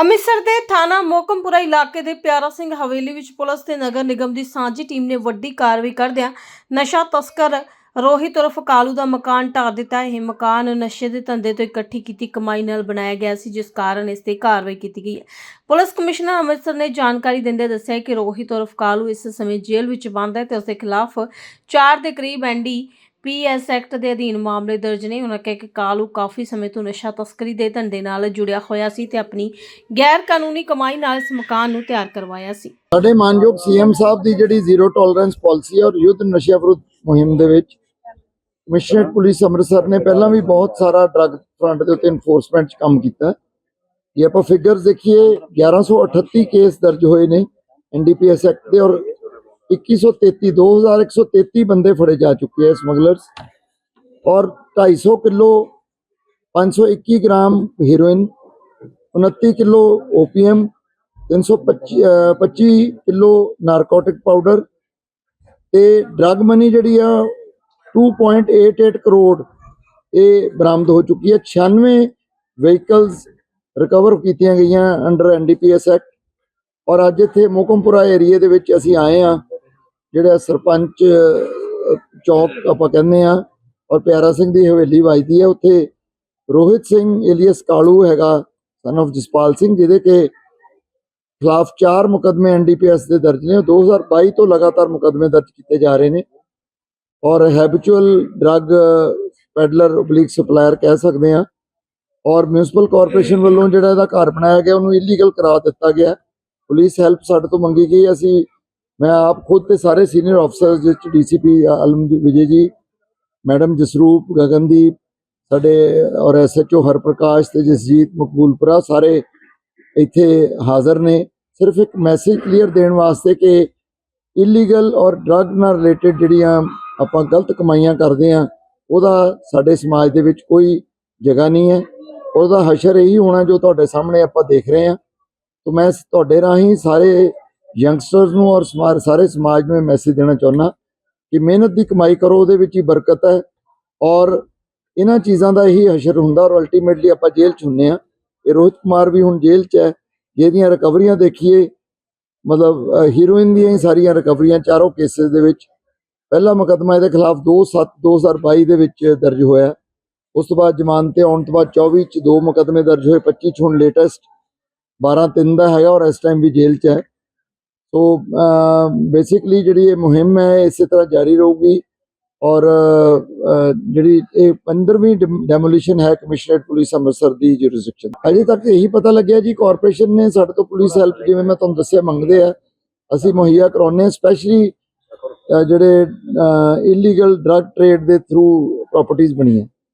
ਅੰਮ੍ਰਿਤਸਰ ਦੇ ਥਾਣਾ ਮੋਕਮਪੁਰਾ ਇਲਾਕੇ ਦੇ ਪਿਆਰਾ ਸਿੰਘ ਹਵੇਲੀ ਵਿੱਚ ਪੁਲਿਸ ਤੇ ਨਗਰ ਨਿਗਮ ਦੀ ਸਾਂਝੀ ਟੀਮ ਨੇ ਵੱਡੀ ਕਾਰਵਾਈ ਕਰਦਿਆਂ ਨਸ਼ਾ ਤਸਕਰ ਰੋਹਿਤ ਉਰਫ ਕਾਲੂ ਦਾ ਮਕਾਨ ਢਾਹ ਦਿੱਤਾ। ਇਹ ਮਕਾਨ ਨਸ਼ੇ ਦੇ ਧੰਦੇ ਤੋਂ ਇਕੱਠੀ ਕੀਤੀ ਕਮਾਈ ਨਾਲ ਬਣਾਇਆ ਗਿਆ ਸੀ, ਜਿਸ ਕਾਰਨ ਇਸ ਤੇ ਕਾਰਵਾਈ ਕੀਤੀ ਗਈ ਹੈ। ਪੁਲਿਸ ਕਮਿਸ਼ਨਰ ਅੰਮ੍ਰਿਤਸਰ ਨੇ ਜਾਣਕਾਰੀ ਦਿੰਦੇ ਦੱਸਿਆ ਕਿ ਰੋਹਿਤ ਉਰਫ ਕਾਲੂ ਇਸ ਸਮੇਂ ਜੇਲ੍ਹ ਵਿੱਚ ਬੰਦ ਹੈ ਤੇ ਉਸ ਦੇ ਖਿਲਾਫ 4 ਦੇ ਕਰੀਬ ਐਂਡੀ ਪੀਐਸ ਐਕਟ ਦੇ ਅਧੀਨ ਮਾਮਲੇ ਦਰਜ ਨੇ। ਉਹਨਾਂ ਕਿਹਾ ਕਿ ਕਾਲੂ ਕਾਫੀ ਸਮੇਂ ਤੋਂ ਨਸ਼ਾ ਤਸਕਰੀ ਦੇ ਧੰਦੇ ਨਾਲ ਜੁੜਿਆ ਹੋਇਆ ਸੀ ਤੇ ਆਪਣੀ ਗੈਰ ਕਾਨੂੰਨੀ ਕਮਾਈ ਨਾਲ ਇਸ ਮਕਾਨ ਨੂੰ ਤਿਆਰ ਕਰਵਾਇਆ ਸੀ। ਸਾਡੇ ਮਾਨਯੋਗ ਸੀਐਮ ਸਾਹਿਬ ਦੀ ਜਿਹੜੀ ਜ਼ੀਰੋ ਟੋਲਰੈਂਸ ਪਾਲਿਸੀ ਔਰ ਯੁੱਧ ਨਸ਼ਿਆਂ ਵਿਰੁੱਧ ਮੁਹਿੰਮ ਦੇ ਵਿੱਚ ਕਮਿਸ਼ਨਰੇਟ ਪੁਲਿਸ ਅੰਮ੍ਰਿਤਸਰ ਨੇ ਪਹਿਲਾਂ ਵੀ ਬਹੁਤ ਸਾਰਾ ਡਰੱਗ ਫਰੰਟ ਦੇ ਉੱਤੇ ਇਨਫੋਰਸਮੈਂਟ 'ਚ ਕੰਮ ਕੀਤਾ। ਜੇ ਆਪਾਂ ਫਿਗਰਸ ਦੇਖੀਏ 1138 ਕੇਸ ਦਰਜ ਹੋਏ ਨੇ ਐਨਡੀਪੀਐਸ ਐਕਟ ਦੇ ਔਰ 2133 2133 ਬੰਦੇ ਫੜੇ ਜਾ ਚੁੱਕੇ ਹੈ ਸਮਗਲਰਸ ਔਰ 250 kilo 521 gram heroin 29 kilo opium 325 uh 25 kilo narcotic powder ਤੇ ਡਰੱਗ ਮਨੀ ਜਿਹੜੀ ਆ 2.88 ਕਰੋੜ ਇਹ ਬਰਾਮਦ ਹੋ ਚੁੱਕੀ ਹੈ 96 ਵਹੀਕਲਸ ਰਿਕਵਰ ਕੀਤੀਆਂ ਗਈਆਂ ਅੰਡਰ ਐਨਡੀਪੀਐਸ ਐਕਟ ਔਰ ਅੱਜ ਇੱਥੇ ਮੋਕਮਪੁਰਾ ਏਰੀਏ ਦੇ ਵਿੱਚ ਅਸੀਂ ਆਏ ਆ ਜਿਹੜਾ ਸਰਪੰਚ ਚੌਕ ਆਪਾਂ ਕਹਿੰਦੇ ਆ ਔਰ ਪਿਆਰਾ ਸਿੰਘ ਦੀ ਹਵੇਲੀ ਵੱਜਦੀ ਹੈ, ਉੱਥੇ ਰੋਹਿਤ ਸਿੰਘ ਏਲੀਅਸ ਕਾਲੂ ਹੈਗਾ ਸਨ of ਜਸਪਾਲ ਸਿੰਘ, ਜਿਹਦੇ ਕੇ ਖਿਲਾਫ ਚਾਰ ਮੁਕਦਮੇ ਐਨਡੀਪੀਐਸ ਦੇ ਦਰਜ ਨੇ 2022 ਤੋਂ ਲਗਾਤਾਰ ਮੁਕਦਮੇ ਦਰਜ ਕੀਤੇ ਜਾ ਰਹੇ ਨੇ, ਔਰ habitual drug peddler oblique supplier ਕਹਿ ਸਕਦੇ ਆ ਔਰ ਮਿਊਨਿਸਪਲ ਕਾਰਪੋਰੇਸ਼ਨ ਵੱਲੋਂ ਜਿਹੜਾ ਇਹਦਾ ਘਰ ਬਣਾਇਆ ਗਿਆ, ਉਹਨੂੰ ਇਲੀਗਲ ਕਰਾ ਦਿੱਤਾ ਗਿਆ, ਪੁਲਿਸ ਹੈਲਪ ਸਾਡੇ ਤੋਂ ਮੰਗੀ ਗਈ, ਅਸੀਂ ਮੈਂ ਆਪ ਖੁਦ ਤੇ ਸਾਰੇ ਸੀਨੀਅਰ ਅਫਸਰਸ ਜਿਸ ਚ ਡੀਸੀਪੀ ਆਲਮ ਵਿਜੇ ਜੀ, ਮੈਡਮ ਜਸਰੂਪ, ਗਗਨਦੀਪ, ਸਾਡੇ ਔਰ ਐਸਐਚਓ ਹਰਪ੍ਰਕਾਸ਼ ਤੇ ਜਸਜੀਤ ਮਕਬੂਲਪੁਰਾ ਸਾਰੇ ਇੱਥੇ ਹਾਜ਼ਰ ਨੇ। ਸਿਰਫ ਇੱਕ ਮੈਸੇਜ ਕਲੀਅਰ ਦੇਣ ਵਾਸਤੇ ਕਿ ਇਲੀਗਲ ਔਰ ਡਰੱਗ ਨਾਲ ਰਿਲੇਟਡ ਜਿਹੜੀਆਂ ਆਪਾਂ ਗਲਤ ਕਮਾਈਆਂ ਕਰਦੇ ਆ ਉਹਦਾ ਸਾਡੇ ਸਮਾਜ ਦੇ ਵਿੱਚ ਕੋਈ ਜਗ੍ਹਾ ਨਹੀਂ ਹੈ। ਉਹਦਾ ਹਸ਼ਰ ਇਹੀ ਹੋਣਾ ਜੋ ਤੁਹਾਡੇ ਸਾਹਮਣੇ ਆਪਾਂ ਦੇਖ ਰਹੇ ਹਾਂ। ਤਾਂ ਮੈਂ ਤੁਹਾਡੇ ਰਾਹੀਂ ਸਾਰੇ ਯੰਗਸਟਰਸ ਨੂੰ ਔਰ ਸਮਾ- ਸਾਰੇ ਸਮਾਜ ਨੂੰ ਇਹ ਮੈਸੇਜ ਦੇਣਾ ਚਾਹੁੰਦਾ ਕਿ ਮਿਹਨਤ ਦੀ ਕਮਾਈ ਕਰੋ, ਉਹਦੇ ਵਿੱਚ ਹੀ ਬਰਕਤ ਹੈ ਔਰ ਇਹਨਾਂ ਚੀਜ਼ਾਂ ਦਾ ਹੀ ਹਸ਼ਰ ਹੁੰਦਾ ਔਰ ਅਲਟੀਮੇਟਲੀ ਆਪਾਂ ਜੇਲ੍ਹ ਚ ਹੁੰਨੇ ਆ। ਇਹ ਰੋਹਿਤ ਕੁਮਾਰ ਵੀ ਹੁਣ ਜੇਲ੍ਹ ਚ ਹੈ, ਜਿਹਦੀਆਂ ਰਿਕਵਰੀਆਂ ਦੇਖੀਏ, ਮਤਲਬ ਹੀਰੋਇਨ ਦੀਆਂ ਹੀ ਸਾਰੀਆਂ ਰਿਕਵਰੀਆਂ ਚਾਰੋਂ ਕੇਸਿਸ ਦੇ ਵਿੱਚ। ਪਹਿਲਾ ਮੁਕੱਦਮਾ ਇਹਦੇ ਖਿਲਾਫ 2/7 2022 ਦੇ ਵਿੱਚ ਦਰਜ ਹੋਇਆ। ਉਸ ਤੋਂ ਬਾਅਦ ਜ਼ਮਾਨਤ ਤੇ ਆਉਣ ਤੋਂ ਬਾਅਦ 24 ਚ ਦੋ ਮੁਕੱਦਮੇ ਦਰਜ ਹੋਏ 25 ਚ ਹੁਣ ਲੇਟੈਸਟ 12 3 ਦਾ ਹੈਗਾ ਔਰ ਇਸ ਟਾਈਮ ਵੀ ਜੇਲ੍ਹ ਚ ਹੈ। ਸੋ ਬੇਸਿਕਲੀ ਜਿਹੜੀ ਇਹ ਮੁਹਿੰਮ ਹੈ, ਇਸੇ ਤਰ੍ਹਾਂ ਜਾਰੀ ਰਹੂਗੀ ਔਰ ਜਿਹੜੀ ਇਹ 15ਵੀਂ ਡੈਮੋਲੀਸ਼ਨ ਹੈ ਕਮਿਸ਼ਨਰੇਟ ਪੁਲਿਸ ਅੰਮ੍ਰਿਤਸਰ ਦੀ ਜੁਰਿਸਡਿਕਸ਼ਨ ਅਜੇ ਤੱਕ ਇਹੀ ਪਤਾ ਲੱਗਿਆ ਜੀ ਕਾਰਪੋਰੇਸ਼ਨ ਨੇ ਸਾਡੇ ਤੋਂ ਪੁਲਿਸ ਹੈਲਪ ਜਿਵੇਂ ਮੈਂ ਤੁਹਾਨੂੰ ਦੱਸਿਆ ਮੰਗਦੇ ਆ। ਅਸੀਂ ਮੁਹੱਈਆ ਕਰਾਉਂਦੇ ਹਾਂ ਸਪੈਸ਼ਲੀ ਜਿਹੜੇ ਇਲੀਗਲ ਡਰੱਗ ਟ੍ਰੇਡ ਦੇ ਥਰੂ ਪ੍ਰਾਪਰਟੀਆਂ ਬਣੀਆਂ।